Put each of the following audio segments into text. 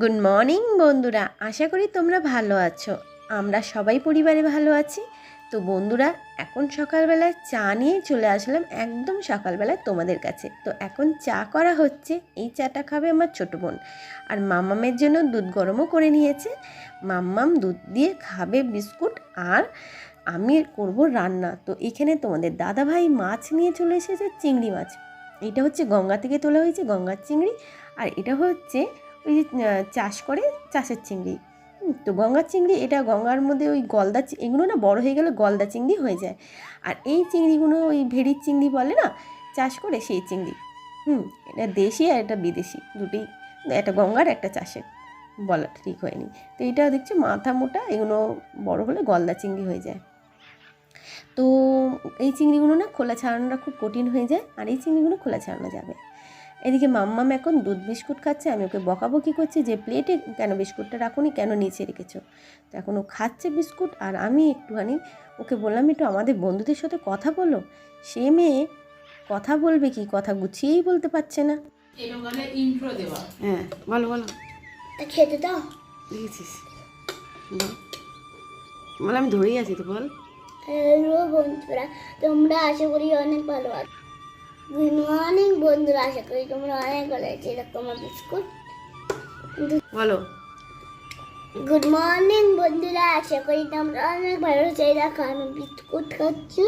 Good morning বন্ধুরা। আশা করি তোমরা ভালো আছো। আমরা সবাই পরিবারে ভালো আছি। তো বন্ধুরা, এখন সকালবেলায় চা নিয়ে চলে আসলাম একদম সকালবেলায় তোমাদের কাছে। তো এখন চা করা হচ্ছে। এই চাটা খাবে আমার ছোটো বোন। আর মাম্মামের জন্য দুধ গরমও করে নিয়েছে। মাম্মাম দুধ দিয়ে খাবে বিস্কুট আর আমি করব রান্না। তো এখানে তোমাদের দাদাভাই মাছ নিয়ে চলে এসেছে, চিংড়ি মাছ। এটা হচ্ছে গঙ্গা থেকে তোলা হয়েছে গঙ্গার চিংড়ি। আর এটা হচ্ছে ওই যে চাষ করে চাষের চিংড়ি। তো গঙ্গার চিংড়ি, এটা গঙ্গার মধ্যে ওই গলদা এগুলো না বড় হয়ে গেলে গলদা চিংড়ি হয়ে যায়। আর এই চিংড়িগুলো ওই ভেড়ির চিংড়ি বলে না, চাষ করে সেই চিংড়ি। হুম, এটা দেশি আর এটা বিদেশি, দুটোই। একটা গঙ্গার একটা চাষের, বলা ঠিক হয়নি। তো এটা দেখছি মাথা মোটা, এগুলো বড় হলে গলদা চিংড়ি হয়ে যায়। তো এই চিংড়িগুলো না খোলা ছাড়ানোটা খুব কঠিন হয়ে যায়, আর এই চিংড়িগুলো খোলা ছাড়ানো যাবে। এদিকে মাম্মাম এখন দুধ বিস্কুট খাচ্ছে আমি ওকে বকাবকি করছি যে প্লেটে কেন বিস্কুটটা রাখুনি? কেন নিচে রেখেছো? তো এখন ও খাচ্ছে বিস্কুট আর আমি একটুখানি ওকে বললাম একটু আমাদের বন্ধুদের সাথে কথা বলো। সে মেয়ে কথা বলবে কি? কথা গুছিয়েই বলতে পারছে না। ইন্ট্রো দেওয়া। হ্যাঁ বলো বলো। খেতে দাও। দেখেছিস? বল আমি ধরেই আছি তো বল। হ্যালো বন্ধুরা তোমরা আশা করি অনেক ভালো আছো। গুড মর্নিং বন্ধুরা আশা করি তোমরা অনেক ভালো আছো। এরকম বিস্কুট। বলো। গুড মর্নিং বন্ধুরা আশা করি তোমরা অনেক ভালো আছো। দেখো আমি বিস্কুট খাচ্ছি।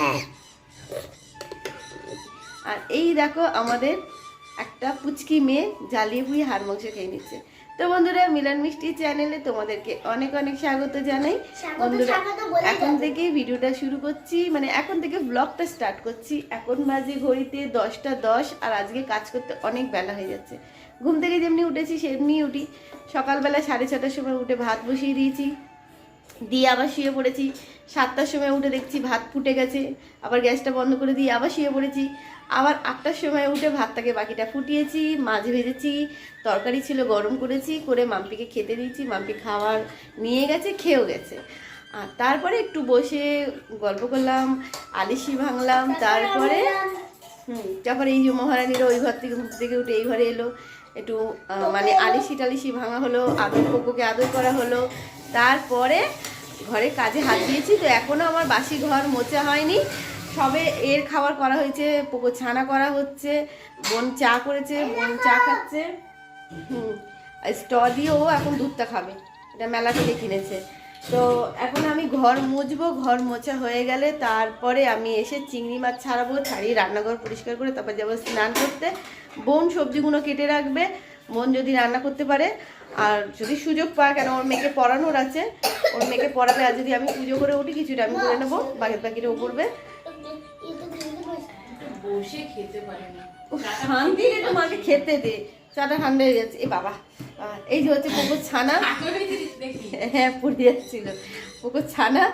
আহ, আর এই দেখো আমাদের একটা পুচকি মেয়ে জ্বালিয়ে পুড়িয়ে হাড় মাংস খেয়ে নিচ্ছে। তো বন্ধুরা মিলন মিষ্টি চ্যানেলে তোমাদেরকে অনেক অনেক স্বাগত জানাই। বন্ধুরা এখন। থেকে ভিডিওটা শুরু করছি মানে এখন থেকে ব্লগটা স্টার্ট করছি। এখন বাজে ঘড়িতে দশটা দশ আর আজকে কাজ করতে অনেক বেলা হয়ে যাচ্ছে। ঘুম থেকে যেমনি উঠেছি সেমনি উঠি। সকালবেলা সাড়ে ছটার সময় উঠে ভাত বসিয়ে দিয়েছি। দিয়ে আবার শুয়ে পড়েছি। সাতটার সময় উঠে দেখছি ভাত ফুটে গেছে। আবার গ্যাসটা বন্ধ করে দিয়ে আবার শুয়ে পড়েছি। আবার আটটার সময় উঠে ভাতটাকে বাকিটা ফুটিয়েছি মাছ ভেজেছি তরকারি ছিল গরম করেছি করে মাম্পিকে খেতে দিয়েছি। মাম্পি খাবার নিয়ে গেছে খেয়েও গেছে। আর তারপরে একটু বসে গল্প করলাম আলিশি ভাঙলাম তারপরে হুম তারপরে এই যে মহারানীরা ওই ঘর থেকে ঘুম থেকে উঠে এই ঘরে এলো, একটু মানে আলিশি টালিশি ভাঙা হলো আদর পোকোকে আদর করা হলো, তারপরে ঘরে কাজে হাত দিয়েছি, তো এখনও আমার বাসি ঘর মোচা হয়নি। সবে এর খাবার করা হয়েছে পোকো ছানা করা হচ্ছে, বোন চা করেছে, বোন চা খাচ্ছে। হুম স্ট দিয়েও এখন দুধটা খাবে, এটা মেলা থেকে কিনেছে। তো এখন আমি ঘর মুছবো ঘর মোছা হয়ে গেলে তারপরে আমি এসে চিংড়ি মাছ ছাড়াবো ছাড়িয়ে রান্নাঘর পরিষ্কার করে তারপর যাব স্নান করতে। বোন সবজিগুলো কেটে রাখবে বোন যদি রান্না করতে পারে আর যদি সুযোগ পায় কেন ওর মেয়েকে পড়ানোর আছে ওর মেয়েকে পড়াবে আর যদি আমি পুজো করে উঠি কিছুটা আমি করে নেব বাকি বাকিটা ও করবে বসে খেতে পারে না। খেতে দে। চাটা ঠান্ডা হয়ে যাচ্ছে এ বাবা। এই যে হচ্ছে পুকুর ছানা। হ্যাঁ পড়ে যাচ্ছিল পুকুর ছানা,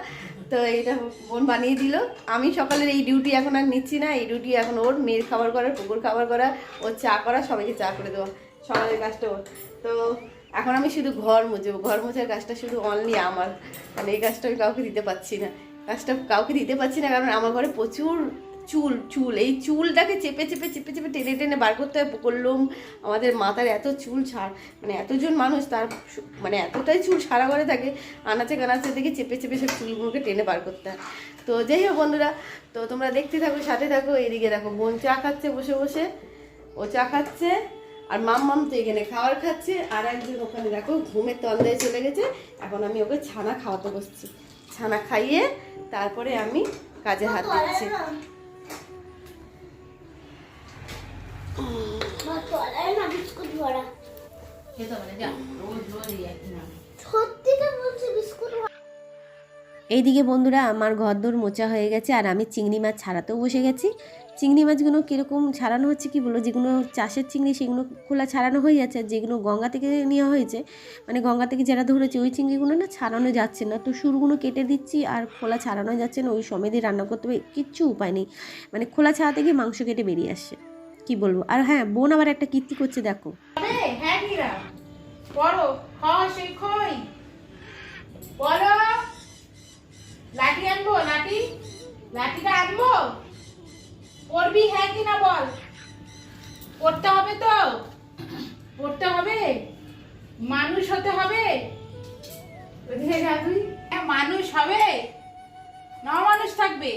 তো এটা বোন বানিয়ে দিল। আমি সকালের এই ডিউটি এখন আর নিচ্ছি না। এই ডিউটি এখন ওর, মেয়ের খাবার করা পুকুর খাবার করা ওর চা করা, সবাইকে চা করে দেওয়া সকালের কাজটা ওর। তো এখন আমি শুধু ঘর মুছবো ঘর মোছার কাজটা শুধু অনলি আমার। মানে এই কাজটা আমি কাউকে দিতে পারছি না। কাজটা কাউকে দিতে পারছি না কারণ আমার ঘরে প্রচুর চুল চুল, এই চুলটাকে চেপে চেপে চেপে চেপে টেনে টেনে বার করতে করলুম। আমাদের মাথার এত চুল ছাড় মানে এতজন মানুষ তার মানে এতটাই চুল সারা করে থাকে, আনাচে কানাচে থেকে চেপে চেপে সব চুলগুলোকে টেনে বার করতে হয়। তো যাই হোক বন্ধুরা, তো তোমরা দেখতে থাকো, সাথে থাকো এদিকে দেখো, বোন চা খাচ্ছে, বসে বসে। ও চা খাচ্ছে, আর মাম মাম তো এখানে খাওয়ার খাচ্ছে, আর একজন ওখানে দেখো, ঘুমের তন্দায় চলে গেছে। এখন আমি ওকে ছানা খাওয়াতে বসছি। ছানা খাইয়ে তারপরে আমি কাজে হাত দিচ্ছি মা তলায় না বিস্কুট ভরা খেতে পারে যা রোজ রোজ এই একই নাম সত্যি তো বলছি বিস্কুট ভরা এইদিকে বন্ধুরা আমার ঘরদোর মোচা হয়ে গেছে আর আমি চিংড়ি মাছ ছাড়াতেও বসে গেছি। চিংড়ি মাছগুলো কীরকম ছাড়ানো হচ্ছে কি বলো যেগুলো চাষের চিংড়ি, সেগুলো খোলা ছাড়ানো হয়ে যাচ্ছে, আর যেগুলো গঙ্গা থেকে নেওয়া হয়েছে মানে গঙ্গা থেকে যারা ধরেছে, ওই চিংড়িগুলো না ছাড়ানো যাচ্ছে না। তো সুরগুলো কেটে দিচ্ছি আর খোলা ছাড়ানো যাচ্ছে না, ওই সমেতে রান্না করতে হবে, কিচ্ছু উপায় নেই। মানে খোলা ছাড়াতে গিয়ে মাংস কেটে বেরিয়ে আসছে। কি বলব? আর হ্যাঁ বোন আবার একটা কীর্তি করছে দেখো। হ্যাঁ লাঠি হ্যাঁ বল? পড়তে হবে তো? পড়তে হবে? মানুষ হতে হবে? হ্যাঁ, মানুষ হবে। না মানুষ থাকবে।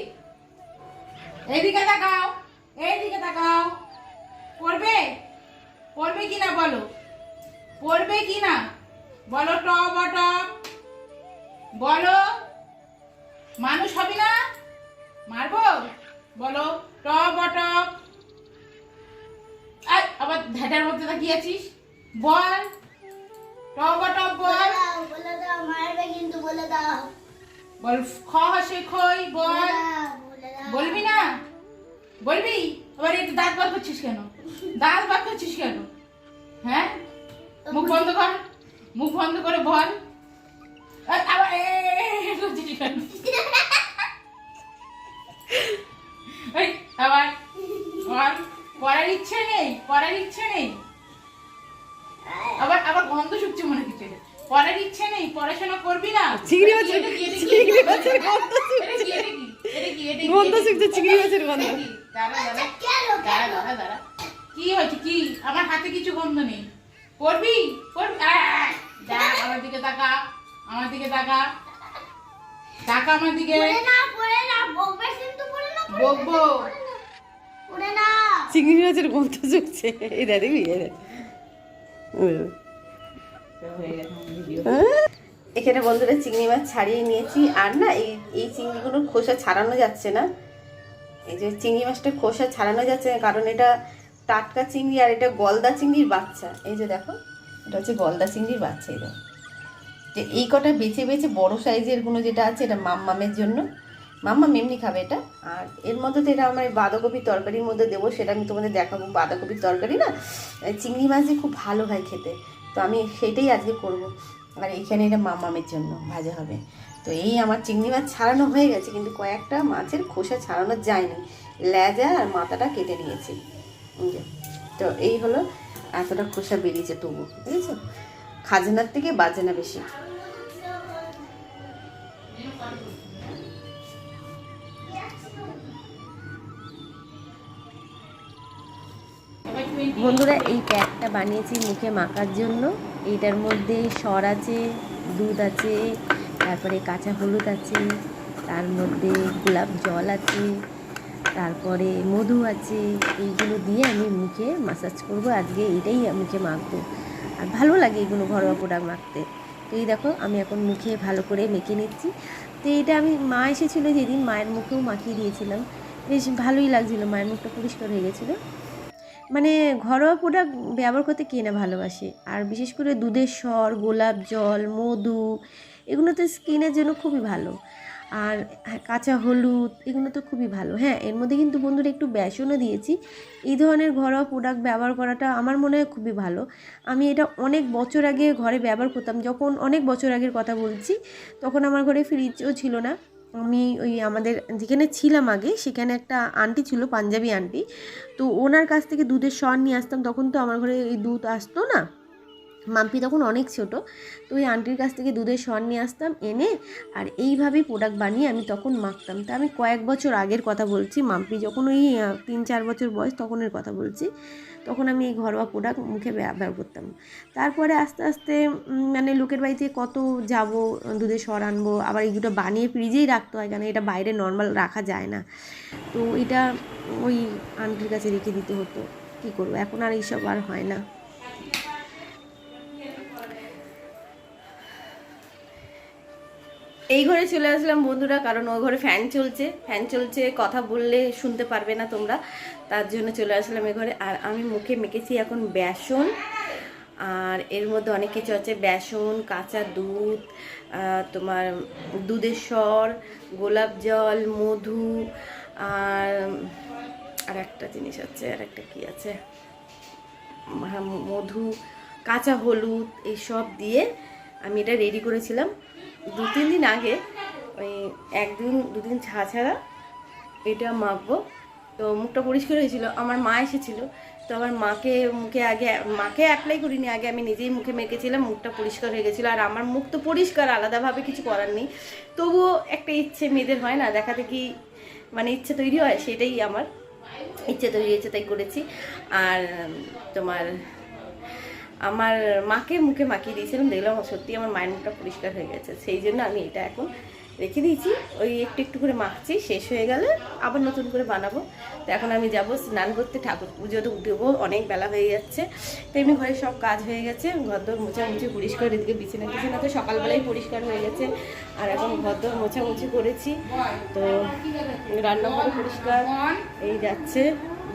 এইদিকে তাকাও এইদিকে তাকাও। পড়বে? পড়বে কি না বলো? পড়বে কি না বলো ট বট বলো। মানুষ হবে না? মারবো? বলো ট বট আই, আবার ধ্যাটার মধ্যে তাকিয়ে আছিস? বল। ট বট বলে। বল দাও মারবে কিন্তু বলে দাও। বল খ হসে খই বল। বলবি না? বলবি? আবার একটু দাঁত বার করছিস কেন? দাঁত বার করছিস কেন? হ্যাঁ? মুখ বন্ধ কর। মুখ বন্ধ করে বল। আবার করছিস কেন? পড়ার ইচ্ছে নেই পড়ার ইচ্ছে নেই। আবার আবার গন্ধ শুকছে মনে হচ্ছে। পড়ার ইচ্ছে নেই পড়াশোনা করবি না। চিংড়ি মাছের চিংড়ি মাছের গন্ধ শুকছে চিংড়ি মাছের গন্ধ। কি? দাঁড়া, দাঁড়া। হয়েছে কি? আমার হাতে কিছু গন্ধ নেই। পড়বি? পড়বি! দেখ আমার দিকে তাকা আমার দিকে তাকা। তাকা আমার দিকে। বকবে চিংড়ি মাছের গন্ধ শুকছে এই দা দেখবি? এই দেখ। হ্যাঁ? এখানে বন্ধুরা চিংড়ি মাছ ছাড়িয়ে নিয়েছি। আর না এই এই চিংড়িগুলোর খোসা ছাড়ানো যাচ্ছে না। এই যে চিংড়ি মাছটা খোসা ছাড়ানো যাচ্ছে না, কারণ এটা টাটকা চিংড়ি আর এটা গলদা চিংড়ির বাচ্চা। এই যে দেখো, এটা হচ্ছে গলদা চিংড়ির বাচ্চা দেখো যে এই কটা বেছে বেছে বড় সাইজেরগুলো যেটা আছে, এটা মাম্মামের জন্য। মাম্মাম এমনি খাবে এটা। আর এর মধ্যে এটা আমার বাঁধাকপির তরকারির মধ্যে দেবো, সেটা আমি তোমাদের দেখাবো। বাঁধাকপির তরকারি না চিংড়ি মাছ খুব ভালো হয় খেতে। তো আমি সেটাই আজকে করব। আর এখানে এটা মাম্মামের জন্য ভাজা হবে। তো এই আমার চিংড়ি মাছ ছাড়ানো হয়ে গেছে, কিন্তু কয়েকটা মাছের খোসা ছাড়ানো যায়নি। লেজা আর মাথাটা কেটে নিয়েছি। তো এই হলো এতটা খোসা বেরিয়েছে তবু, বুঝেছ? খাজনার থেকে বাজে না বেশি। বন্ধুরা, এই প্যাকটা বানিয়েছি মুখে মাখার জন্য। এইটার মধ্যে সর আছে, দুধ আছে তারপরে কাঁচা হলুদ আছে, তার মধ্যে গোলাপ জল আছে, তারপরে মধু আছে, এইগুলো দিয়ে আমি মুখে মাসাজ করব। আজকে এটাই মুখে মাখবো। আর ভালো লাগে এগুলো ঘরোয়া প্রোডাক্ট মাখতে। তো এই দেখো, আমি এখন মুখে ভালো করে মেখে নিচ্ছি। তো এটা আমি, মা এসেছিল যেদিন, মায়ের মুখেও মাখিয়ে দিয়েছিলাম। বেশ ভালোই লাগছিল, মায়ের মুখটা পরিষ্কার হয়ে গেছিল। মানে ঘরোয়া প্রোডাক্ট ব্যবহার করতে কে না ভালোবাসে? আর বিশেষ করে দুধের স্বর, গোলাপ জল, মধু এগুলো তো স্কিনের জন্য খুবই ভালো। আর হ্যাঁ, কাঁচা হলুদ এগুলো তো খুবই ভালো। হ্যাঁ এর মধ্যে কিন্তু বন্ধুরা একটু বেসনও দিয়েছি। এই ধরনের ঘরোয়া প্রোডাক্ট ব্যবহার করাটা আমার মনে হয় খুবই ভালো। আমি এটা অনেক বছর আগে ঘরে ব্যবহার করতাম। যখন অনেক বছর আগের কথা বলছি তখন আমার ঘরে ফ্রিজও ছিল না। আমি ওই আমাদের যেখানে ছিলাম আগে সেখানে একটা আন্টি ছিল পাঞ্জাবি আন্টি তো ওনার কাছ থেকে দুধের সর নিয়ে আসতাম। তখন তো আমার ঘরে এই দুধ আসতো না। মাম্পি তখন অনেক ছোট, তো ওই আন্টির কাছ থেকে দুধের সর নিয়ে আসতাম, এনে আর এইভাবেই প্রোডাক্ট বানিয়ে আমি তখন মাখতাম। তা আমি কয়েক বছর আগের কথা বলছি, মাম্পি যখন ওই তিন চার বছর বয়স তখনের কথা বলছি, তখন আমি এই ঘরোয়া প্রোডাক্ট মুখে ব্যবহার করতাম। তারপরে আস্তে আস্তে মানে লোকের বাড়িতে কত যাব, দুধের সর আনব, আবার এই দুটো বানিয়ে ফ্রিজেই রাখতে হয় কেন, এটা বাইরে নর্মাল রাখা যায় না। তো এটা ওই আন্টির কাছে রেখে দিতে হতো, কী করব? এখন আর এইসব আর হয় না। এই ঘরে চলে আসলাম বন্ধুরা, কারণ ওই ঘরে ফ্যান চলছে। ফ্যান চলছে, কথা বললে শুনতে পারবে না তোমরা। তার জন্য চলে আসলাম এই ঘরে। আর আমি মুখে মেখেছি এখন বেসন। আর এর মধ্যে অনেক কিছু আছে। বেসন, কাঁচা দুধ তোমার দুধের স্বর গোলাপ জল, মধু, আর আর একটা জিনিস আছে, আর একটা কি আছে? মধু, কাঁচা হলুদ এইসব দিয়ে আমি এটা রেডি করেছিলাম। দু তিন দিন আগে ওই একদিন, দুদিন ছাড়া ছাড়া এটা মাখবো। তো মুখটা পরিষ্কার হয়েছিল, আমার মা এসেছিল। তো আমার মাকে, মুখে আগে, মাকে অ্যাপ্লাই করিনি, আগে আমি নিজেই মুখে মেখেছিলাম, মুখটা পরিষ্কার হয়ে গেছিল। আর আমার মুখ তো পরিষ্কার, আলাদাভাবে কিছু করার নেই। তবুও একটা ইচ্ছে মেয়েদের হয় না, দেখাতে কি মানে ইচ্ছে তৈরি হয়, সেটাই আমার। ইচ্ছে তৈরি হয়েছে, তাই করেছি। আর তোমার আমার মাকে মুখে মাখিয়ে দিয়েছিলাম, দেখলাম সত্যি আমার মায়ের মুখটা পরিষ্কার হয়ে গেছে। সেই জন্য আমি এটা এখন রেখে দিয়েছি। ওই একটু একটু করে মাখছি, শেষ হয়ে গেলে আবার নতুন করে বানাবো। তো এখন আমি যাব স্নান করতে, ঠাকুর পুজোতে উঠবো, অনেক বেলা হয়ে যাচ্ছে। তো এমনি ঘরে সব কাজ হয়ে গেছে, ঘরদোর মোছামুছি পরিষ্কার, এদিকে বিছানা টিছানা তো সকালবেলায় পরিষ্কার হয়ে গেছে। আর এখন ঘরদোর মোছামুছি করেছি, তো রান্নাঘর পরিষ্কার। এই যাচ্ছে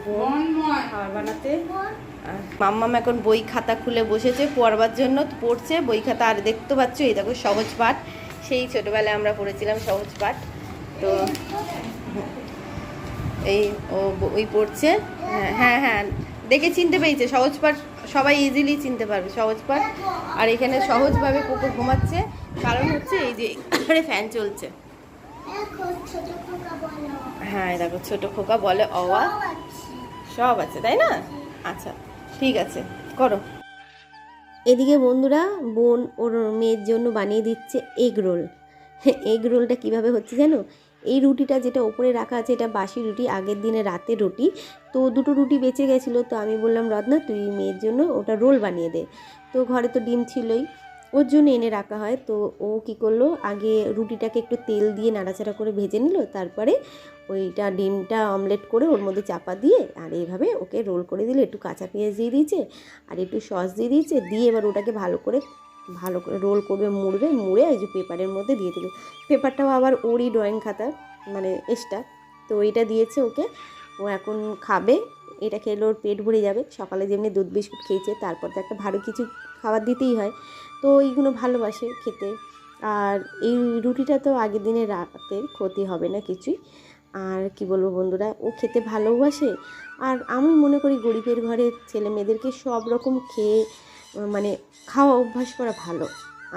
বোন খাবার বানাতে। মাম্মাম এখন বই খাতা খুলে বসেছে, পড়বার জন্য পড়ছে, বই খাতা আর দেখতে পাচ্ছ, এই দেখো সহজ পাঠ। সেই ছোটবেলায় আমরা পড়েছিলাম সহজ পাঠ। তো এই ও বই পড়ছে। হ্যাঁ হ্যাঁ হ্যাঁ দেখে চিনতে পেরেছে, সহজ পাঠ সবাই ইজিলি চিনতে পারবে, সহজ পাঠ। আর এখানে সহজভাবে কুকুর ঘুমাচ্ছে, কারণ হচ্ছে এই যে এখানে ফ্যান চলছে। হ্যাঁ দেখো ছোট খোকা বলে অওয়া। সব আছে, তাই না? আচ্ছা। ঠিক আছে, করো। এদিকে বন্ধুরা, বোন ওর মেয়ের জন্য বানিয়ে দিচ্ছে এগ রোল এগ রোলটা কীভাবে হচ্ছে জানো? এই রুটিটা যেটা ওপরে রাখা আছে, এটা বাসি রুটি, আগের দিনে রাতে রুটি। তো দুটো রুটি বেঁচে গেছিল, তো আমি বললাম, রত্না, তুই মেয়ের জন্য ওটা রোল বানিয়ে দে। তো ঘরে তো ডিম ছিলই। ওর জন্য এনে রাখা হয়। তো ও কি করল, আগে রুটিটাকে একটু তেল দিয়ে নাড়াচাড়া করে ভেজে নিল, তারপরে ওইটা ডিমটা অমলেট করে ওর মধ্যে চাপা দিয়ে আর এইভাবে ওকে রোল করে দিলে। একটু কাঁচা পেঁয়াজ দিয়ে দিয়েছে আর একটু সস দিয়ে দিয়েছে, দিয়ে এবার ওটাকে ভালো করে ভালো করে রোল করবে, মুড়বে, মুড়ে এই যে পেপারের মধ্যে দিয়ে দিল। পেপারটাও আবার ওরই ড্রয়িং খাতা মানে এক্সট্রা। তো এইটা দিয়েছে ওকে, ও এখন খাবে, এটা খেলে ওর পেট ভরে যাবে। সকালে যেমনি দুধ বিস্কুট খেয়েছে, তারপর তো একটা ভালো কিছু খাবার দিতেই হয়। তো এইগুলো ভালোবাসে খেতে। আর এই রুটিটা তো আগের দিনে রাতের ক্ষতি হবে না কিছুই। আর কি বলব বন্ধুরা, ও খেতে ভালোবাসে। আর আমি মনে করি গরিবের ঘরের ছেলে মেয়েদেরকে সব রকম খেয়ে মানে খাওয়া অভ্যাস করা ভালো।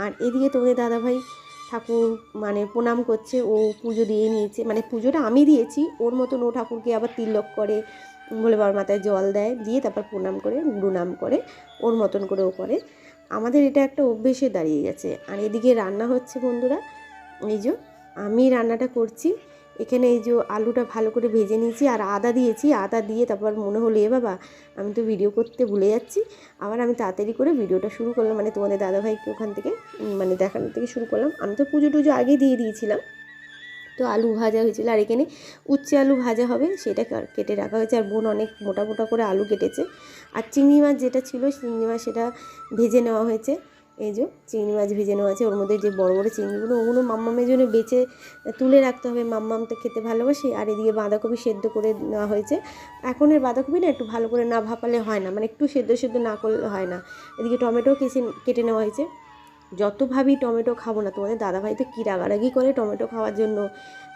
আর এদিকে তোমাদের দাদাভাই ঠাকুর মানে প্রণাম করছে, ও পুজো দিয়ে নিয়েছে। মানে পুজোটা আমি দিয়েছি, ওর মতন ও ঠাকুরকে আবার তিলক করে বলে বাবার মাথায় জল দেয়, দিয়ে তারপর প্রণাম করে গুরু নাম করে, ওর মতন করে ও করে। আমাদের এটা একটা অভ্যেসে দাঁড়িয়ে গেছে। আর এদিকে রান্না হচ্ছে বন্ধুরা, এই যে আমি রান্নাটা করছি, এখানে এই যে আলুটা ভালো করে ভেজে নিয়েছি আর আদা দিয়েছি, আদা দিয়ে তারপর মনে হলো, এ বাবা, আমি তো ভিডিও করতে ভুলে যাচ্ছি। আবার আমি তাড়াতাড়ি করে ভিডিওটা শুরু করলাম মানে তোমাদের দাদাভাইকে ওখান থেকে মানে দেখানো থেকে শুরু করলাম। আমি তো পুজো টুজো আগে দিয়ে দিয়েছিলাম। তো আলু ভাজা হয়েছিল। আর এখানে উচ্ছে আলু ভাজা হবে, সেটা কেটে রাখা হয়েছে। আর বোন অনেক মোটা মোটা করে আলু কেটেছে। আর চিংড়ি মাছ যেটা ছিল, চিংড়ি মাছ সেটা ভেজে নেওয়া হয়েছে। এই যে চিংড়ি মাছ ভেজে নেওয়া আছে। ওর মধ্যে যে বড় বড় চিংড়িগুলো, ওগুলো মাম্মামের জন্য বেছে, তুলে রাখতে হবে। মাম্মাম তো খেতে ভালোবাসে। আর এদিকে বাঁধাকপি সেদ্ধ করে নেওয়া হয়েছে। এখনের বাঁধাকপি না একটু ভালো করে না ভাপালে হয় না। মানে একটু সেদ্ধ সেদ্ধ না করলে হয় না। এদিকে টমেটো কেসে কেটে নেওয়া হয়েছে। যত ভাবি টমেটো খাব না, তোমাদের দাদাভাই তো কী রাগারাগি করে টমেটো খাওয়ার জন্য?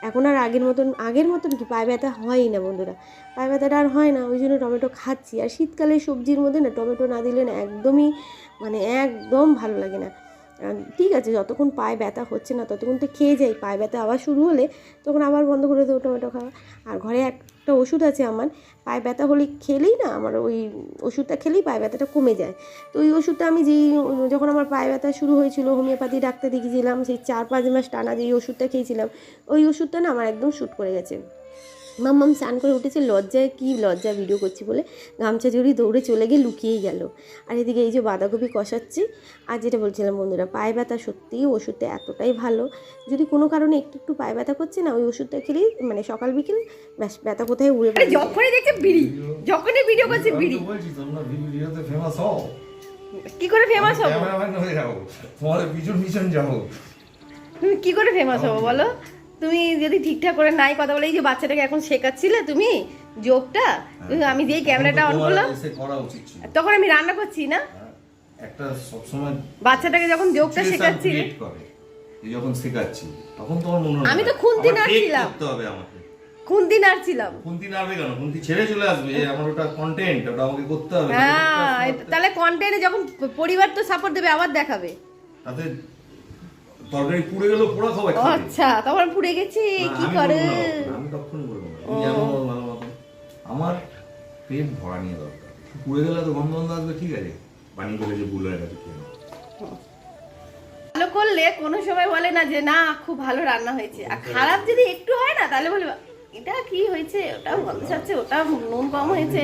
এখন আর আগের মতন আগের মতন কি? পায়ে ব্যথা হয়ই না বন্ধুরা। পায়ে ব্যথাটা আর হয় না, ওই জন্য টমেটো খাচ্ছি। আর শীতকালে সবজির মধ্যে না, টমেটো না দিলে না একদমই মানে একদম ভালো লাগে না। ঠিক আছে, যতক্ষণ পায়ে ব্যথা হচ্ছে না, ততক্ষণ তো খেয়ে যাই। পায়ে ব্যথা আবার শুরু হলে তখন আবার বন্ধ করে দেবো টমেটো খাওয়া। আর ঘরে একটা ওষুধ আছে আমার, পায়ে ব্যথা হলে খেলেই না আমার ওই ওষুধটা খেলেই পায়ে ব্যথাটা কমে যায়। তো ওই ওষুধটা আমি যেই যখন আমার পায়ে ব্যথা শুরু হয়েছিল, হোমিওপ্যাথি ডাক্তার দেখিয়েছিলাম, সেই চার পাঁচ মাস টানা যেই ওষুধটা খেয়েছিলাম, ওই ওষুধটা না আমার একদম শ্যুট করে গেছে। মাম্মাম স্নান করে উঠেছে লজ্জায় কি লজ্জা ভিডিও করছি বলে গামছা জড়ি দৌড়ে চলে গিয়ে লুকিয়েই গেল। আর এদিকে এই যে বাঁধাকপি কষাচ্ছি আর যেটা বলছিলাম বন্ধুরা পায়ে ব্যথা সত্যিই ওষুধটা এতটাই ভালো। যদি কোনো কারণে একটু একটু পায়ে ব্যথা করছে না ওই ওষুধটা খেলেই মানে সকাল বিকেল ব্যাস ব্যথা কোথায় উড়ে পড়ে যখনই দেখছে বিড়ি যখনই ভিডিও করছে হও। কি করে ফেমাস হব? পিছন পিছন যাও তুমি কি করে ফেমাস হব বলো? তুমি যদি ঠিকঠাক করে নাই কথা বলে এই যে বাচ্চাটাকে এখন শেখাচ্ছিলে তুমি যোগটা আমি যেই ক্যামেরাটা অন করলাম তখন আমি রান্না করছি না? একটা সবসময় বাচ্চাটাকে যখন যোগটা শেখাচ্ছি যখন শেখাচ্ছি তখন তোমার মনে হয় আমি তো খুন্তি নাড়ছিলাম। করতে হবে আমাকে। কোন দিন আর ছিলাম খুন্তি নাড়বে কেন? খুন্তি ছেড়ে চলে আসবে আমার ওটা কন্টেন্ট ওটা আমাকে করতে হবে। হ্যাঁ তাহলে কন্টেন্টে যখন পরিবার তো সাপোর্ট দেবে আবার দেখাবে। তাতে তরকারি পুড়ে গেল পোড়া আচ্ছা তোমার পুড়ে গেছে কি করে? আমি কখনো বলব না। তুমি জানো ভালো মতন আমার পেট ভরা নিয়ে দরকার। পুড়ে গেলে তো গন্ধ গন্ধ আসবে ঠিক আছে। গেলে যে ভুল হয়ে গেছে খেয়ে ভালো করলে কোনো সময় বলে না যে না খুব ভালো রান্না হয়েছে। আর খারাপ যদি একটু হয় না তাহলে বলে এটা কি হয়েছে? ওটা গন্ধ ছাড়ছে ওটা নুন কম হয়েছে।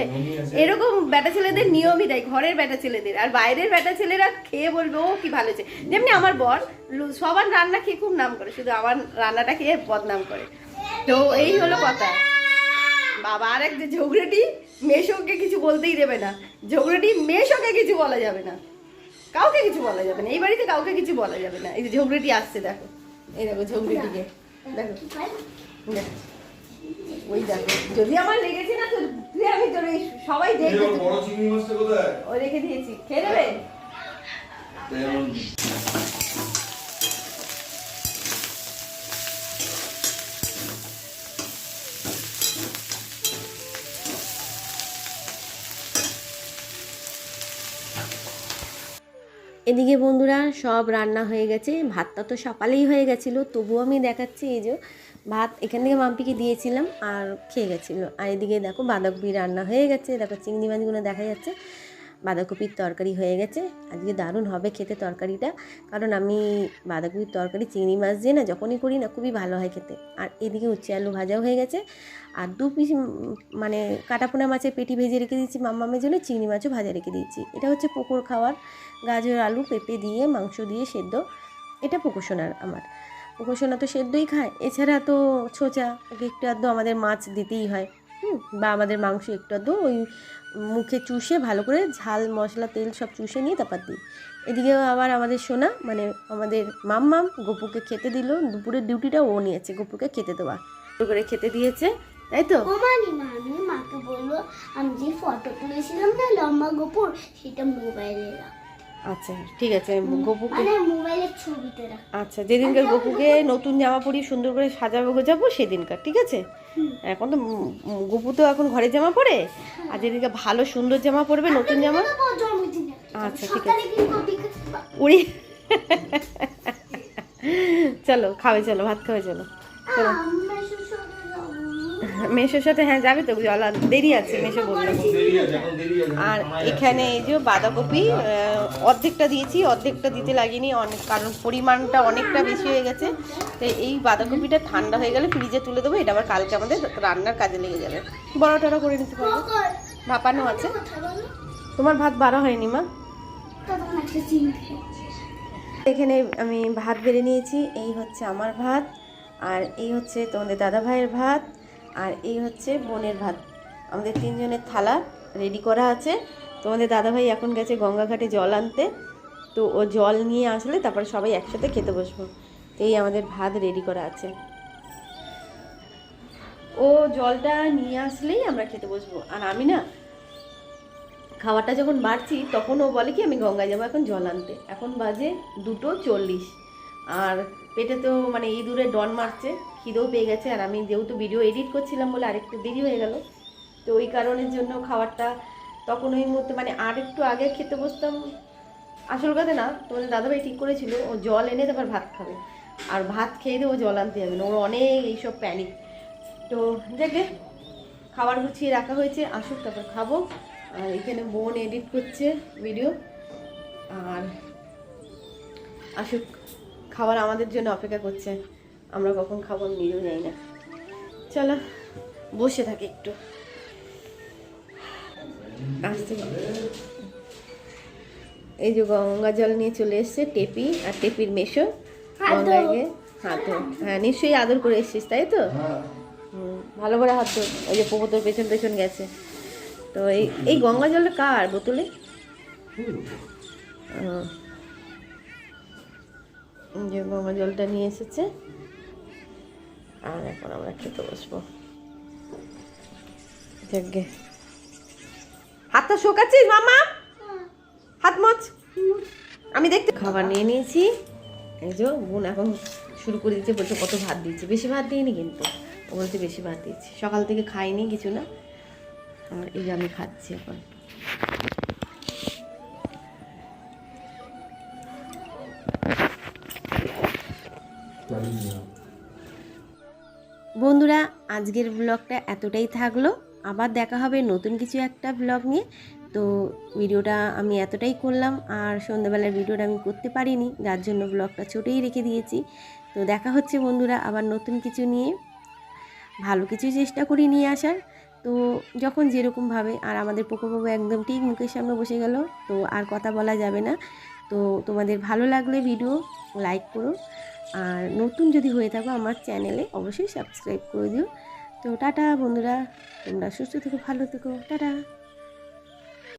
এরকম বেটা ছেলেদের নিয়মই দেয়, ঘরের বেটা ছেলেদের। আর বাইরের বেটা ছেলেরা খেয়ে বলবে, ও, কি ভালো হয়েছে। যেমনি আমার বর সবার রান্না খেয়ে খুব নাম করে, শুধু আমার রান্নাটা খেয়ে বদনাম করে। তো এই হলো কথা। বাবা, আর এক যে ঝগড়াটি মেশোকে কিছু বলতেই দেবে না। ঝগড়াটি মেশোকে কিছু বলা যাবে না। কাউকে কিছু বলা যাবে না। এই বাড়িতে কাউকে কিছু বলা যাবে না। এই যে ঝগড়াটি আসছে, দেখো। এই দেখো ঝগড়াটিকে। দেখো। দেখো। ওই দেখো যদি আমার লেগেছে না তো তুই আমি তোর সবাই দেখবে। বড় চিংড়ি মাছটা কোথায়? ও রেখে দিয়েছি খেয়ে নেবে? এদিকে বন্ধুরা, সব রান্না হয়ে গেছে। ভাতটা তো সকালেই হয়ে গেছিল, তবুও আমি দেখাচ্ছি এই যে ভাত এখান থেকে মাম্পিকে দিয়েছিলাম আর খেয়ে গেছিল। আর এদিকে দেখো বাঁধাকপি রান্না হয়ে গেছে, দেখো চিংড়ি মাছগুলো দেখা যাচ্ছে। বাঁধাকপির তরকারি হয়ে গেছে। আজকে দারুণ হবে খেতে তরকারিটা। কারণ আমি বাঁধাকপির তরকারি, চিংড়ি মাছ দিয়ে না যখনই করি না খুবই ভালো হয় খেতে। আর এদিকে উচ্ছে আলু ভাজাও হয়ে গেছে। আর দু পিস মানে কাটাপোনা মাছের পেটি ভেজে রেখে দিয়েছি মাম্মামের জন্য, চিংড়ি মাছও ভাজা রেখে দিয়েছি। এটা হচ্ছে পুকুর খাওয়ার। গাজর, আলু, পেঁপে দিয়ে, মাংস দিয়ে সেদ্ধ। এটা পুকুরসোনার আমার। পুকুরসোনা তো সেদ্ধই খায়। এছাড়া তো ছোচা, একটু আধ আমাদের মাছ দিতেই হয়। হুম বা আমাদের মাংস একটু আধটু ওই মুখে চুষে ভালো করে ঝাল মশলা তেল সব চুষে নিয়ে তারপর দিই। এদিকে আবার আমাদের সোনা মানে আমাদের মাম্মাম গপুকে খেতে দিল। দুপুরের ডিউটিটা ও নিয়েছে গপুকে খেতে দেওয়া। করে খেতে দিয়েছে তাই তো? মানি আমি মাকে বলব আমি যে ফটো তুলেছিলাম না লম্বা গোপুর সেটা মোবাইলে আচ্ছা ঠিক আছে গপুকে মানে মোবাইলের ছবিতে আচ্ছা যেদিনকার গপুকে নতুন জামা পরিয়ে সুন্দর করে সাজাবো গোজাবো সেদিনকার ঠিক আছে? এখন তো উম, তো এখন ঘরে জামা পরে? আর যেদিকে ভালো সুন্দর জামা পরবে নতুন জামা? আচ্ছা, ঠিক আছে। উড়ি। চলো খাবে চলো ভাত খাবে চলো। চলো। মেশোর সাথে হ্যাঁ যাবে তো জলা দেরি আছে মেশো বলল। আর এখানে এই যে বাঁধাকপি অর্ধেকটা দিয়েছি অর্ধেকটা দিতে লাগিনি অনেক কারণ পরিমাণটা অনেকটা বেশি হয়ে গেছে। তো এই বাঁধাকপিটা ঠান্ডা হয়ে গেলে ফ্রিজে তুলে দেবো এটা আবার কালকে আমাদের রান্নার কাজে লেগে যাবে। বড় টড়া করে নিতে পারব। ভাপানো আছে। তোমার ভাত বাড়া হয়নি মা? এখানে আমি ভাত বেড়ে নিয়েছি এই হচ্ছে আমার ভাত আর এই হচ্ছে তোমাদের দাদা ভাইয়ের ভাত আর এই হচ্ছে বোনের ভাত। আমাদের তিনজনের থালা রেডি করা আছে। তোমাদের দাদা ভাই এখন গেছে গঙ্গাঘাটে জল আনতে। তো ও জল নিয়ে আসলে তারপরে সবাই একসাথে খেতে বসবো। তো এই আমাদের ভাত রেডি করা আছে। ও জলটা নিয়ে আসলেই আমরা খেতে বসবো। আর আমি না, খাওয়াটা যখন বাড়ছি, তখন ও বলে কি, আমি গঙ্গায় যাব এখন জল আনতে। এখন বাজে দুটো চল্লিশ। আর পেটে তো মানে ইঁদুরে ডন মারছে, খিদেও পেয়ে গেছে। আর আমি যেহেতু ভিডিও এডিট করছিলাম বলে আরেকটু দেরি হয়ে গেল, তো ওই কারণের জন্য খাবারটা তখন ওই মুহূর্তে মানে আর একটু আগে খেতে বসতাম। আসল কথা না, তোমাদের দাদাভাই ঠিক করেছিল, ও জল এনে তারপর ভাত খাবে। আর ভাত খেয়ে দিয়ে ও জল আনতে যাবে না, ওর অনেক এইসব প্যানিক তো দেখে খাবার গুছিয়ে রাখা হয়েছে, আসুক, তারপর খাব। আর এখানে বোন এডিট করছে ভিডিও আর আসুক। খাবার আমাদের জন্য অপেক্ষা করছে। আমরা কখন খাব আমি নিজেও জানি না। চলো বসে থাকি একটু। আসতে এই যে গঙ্গা জল নিয়ে চলে এসছে টেপি আর টেপির মেশো। গিয়ে হাত হ্যাঁ নিশ্চয়ই আদর করে এসছিস তাই তো? হুম, ভালো করে হাত ওই যে পোপতোর পেছন পেছন গেছে। তো এই এই গঙ্গা জলটা কার বোতলে? ও। যে গঙ্গা জলটা নিয়ে এসেছে। আর এখন আমরা খেতে বসবো। হাতটা শোকাচ্ছিস মামা হাত মোচ আমি দেখতে খাবার নিয়ে নিয়েছি। এই যে বোন এখন শুরু করে দিচ্ছে বলছে কত ভাত দিয়েছে। বেশি ভাত দিইনি কিন্তু। ও বলছে বেশি ভাত দিয়েছি। সকাল থেকে খাইনি, কিছু না। আর এই আমি খাচ্ছি এখন। বন্ধুরা, আজকের ব্লগটা এতটাই থাকল। আবার দেখা হবে নতুন কিছু একটা ব্লগ নিয়ে। তো ভিডিওটা আমি এতটাই করলাম, আর সন্ধ্যাবেলার ভিডিওটা আমি করতে পারিনি, যার জন্য ব্লগটা ছোটোই রেখে দিয়েছি। তো দেখা হচ্ছে বন্ধুরা, আবার নতুন কিছু নিয়ে। ভালো কিছু চেষ্টা করি নিয়ে আসার। তো যখন যেরকমভাবে আর আমাদের পোকোবাবু একদম ঠিক মুখের সামনে বসে গেল, তো আর কথা বলা যাবে না। তো তোমাদের ভালো লাগলে ভিডিও লাইক করো আর নতুন যদি হয়ে থাকো আমার চ্যানেলে অবশ্যই সাবস্ক্রাইব করে দিও। তো টাটা বন্ধুরা, তোমরা সুস্থ থেকো, ভালো থেকো, টাটা।